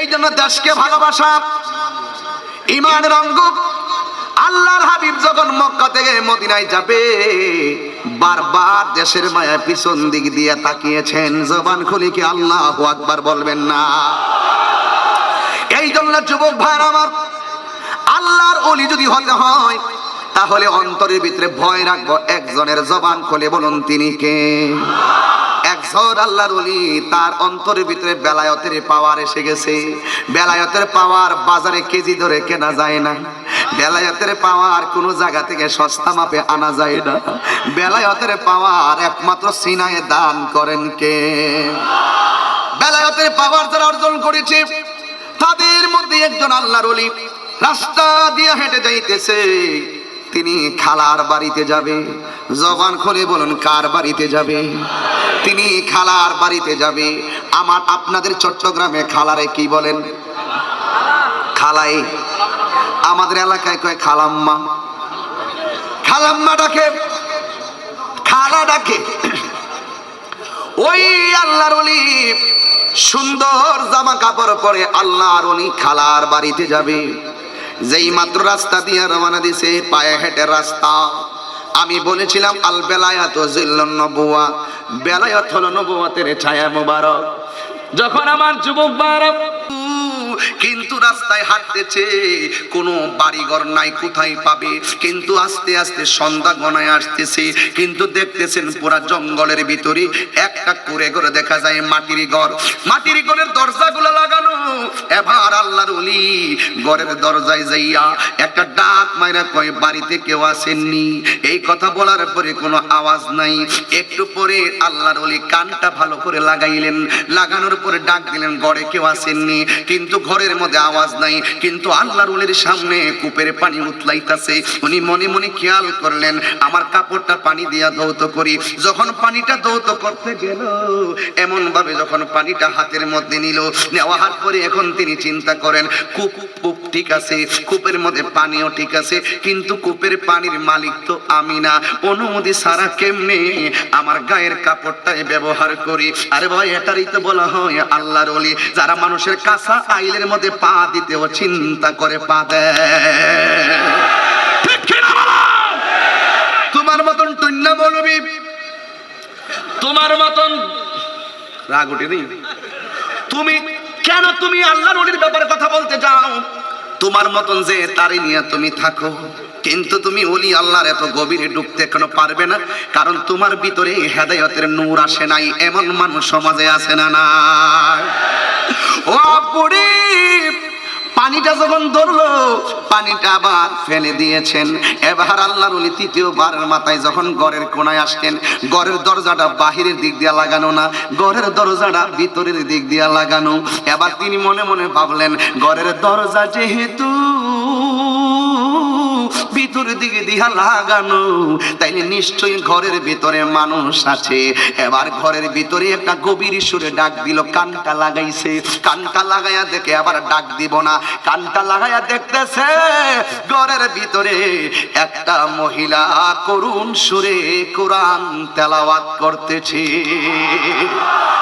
এই জন্য দেশকে ভালোবাসা, ইমানের অঙ্গ, আল্লাহর হাবিব যখন মক্কা থেকে মদিনায় যাবে, বারবার দেশের মায়া পিছন দিক দিয়ে তাকিয়েছেন। জবান খুলি কি আল্লাহ আকবার বলবেন না? এই জন্য যুবক ভাই আমার, আল্লাহর অলি যদি হতে হয়, তাহলে অন্তরের ভিতরে ভয় রাখব। একজনের জবান খুলে বলুন, তিনি কে? একজন আল্লাহর অলি তার অন্তরের ভিতরে বেলায়তের পাওয়ার এসে গেছে। বেলায়তের পাওয়ার বাজারে কেজি ধরে কেনা যায় না। বেলায়তের পাওয়ার কোনো জায়গা থেকে সস্তা মাপে আনা যায় না। বেলায়তের পাওয়ার একমাত্র সিনায় দান করেন কে? বেলায়তের পাওয়ার যারা অর্জন করেছে, তাদের মধ্যে একজন আল্লাহর অলি রাস্তা দিয়ে হেঁটে যাইতেছে। তিনি খালার বাড়িতে যাবে। জবান খুলে বলুন, কার বাড়িতে যাবে? তিনি খালার বাড়িতে যাবে। আমার আপনাদের চট্টগ্রামে খালারে কি বলেন? খালাই, আমাদের এলাকায় কয় খালাম্মা? খালাম্মা ডাকে, খালা ডাকে। ওই আল্লাহর অলি সুন্দর জামা কাপড় পরে আল্লাহর অলি খালার বাড়িতে যাবে। যেই মাত্র রাস্তা দিয়ে রওনা দিছে, পায়ে হেঁটে রাস্তা। আমি বলেছিলাম, আল বেলায়াত জিল্লুন নবুয়া। বেলায়াত হলো নবুয়াতের ছায়া মোবারক। যখন আমার যুবক বারক কিন্তু রাস্তায় হাঁটতেছে, কোনো বাড়িঘর নাই, কোথায় পাবে? কিন্তু আস্তে আস্তে সন্ধ্যা গনায় আসতেছে, কিন্তু দেখতেছেন পুরা জঙ্গলের ভিতরে একটা করে করে দেখা যায় মাটির ঘর। মাটির ঘরের এবার ঘরের দরজায় যাইয়া একটা ডাক মাইরা কয়, বাড়িতে কেউ আসেননি? এই কথা বলার পরে কোনো আওয়াজ নাই। একটু পরে আল্লাহর কানটা ভালো করে লাগাইলেন। লাগানোর পরে ডাক দিলেন কেউ আসেননি? কিন্তু ঘরের মধ্যে আওয়াজ নাই। কিন্তু আল্লাহর সামনে কূপের পানি উতলাইতাছে। উনি মনে মনে খেয়াল করলেন, আমার কাপড়টা পানি দিয়া দৌত করি। যখন পানিটা দৌত করতে গেল এমন ভাবে যখন পানিটা হাতের মধ্যে নিল নেওয়া হাত পরে এখন তিনি চিন্তা করেন, কূপ কূপ ঠিক আছে, কূপের মধ্যে পানিও ঠিক আছে, কিন্তু কূপের পানির মালিক তো আমি না। অনুমতি সারা কেমনে আমার গায়ের কাপড়টাই ব্যবহার করি? আরে ভাই, এটারই তো বলা হয় আল্লাহর অলি যারা মানুষের কাঁচা আইলের মধ্যে পা দিতেও চিন্তা করে, পা? তোমার মতন টুন্না বলবি তোমার মতন রাগ উঠে নেই তুমি কেন তুমি আল্লাহর অলির ব্যাপারে কথা বলতে যাও তোমার মতন যে তারে নিয়ে তুমি থাকো, কিন্তু তুমি ওলি আল্লাহর এত গভীরে ডুবতে এখনও পারবে না? কারণ তোমার ভিতরে হেদায়তের নূর আসে নাই, এমন মানুষ সমাজে আসে না না ও বুড়ি! পানিটা যখন ধরলো, পানিটা আবার ফেলে দিয়েছেন। এবার আল্লাহর উনি তৃতীয়বারের মাথায় যখন ঘরের কোনায় আসলেন ঘরের দরজাটা বাহিরের দিক দিয়ে লাগানো না ঘরের দরজাটা ভিতরের দিক দিয়ে লাগানো। এবার তিনি মনে মনে ভাবলেন ঘরের দরজা যেহেতু ভিতর দিকে দিহা লাগানো। তাইলে নিশ্চয়ই ঘরের ভিতরে মানুষ আছে। এবার ঘরের ভিতরে একটা গভীর সুরে ডাক দিল, কানটা লাগাইছে, কানটা লাগাইয়া দেখে আবার ডাক দিব না। কানটা লাগাইয়া দেখতেছে, ঘরের ভিতরে একটা মহিলা করুণ সুরে কোরআন তেলাওয়াত করতেছে।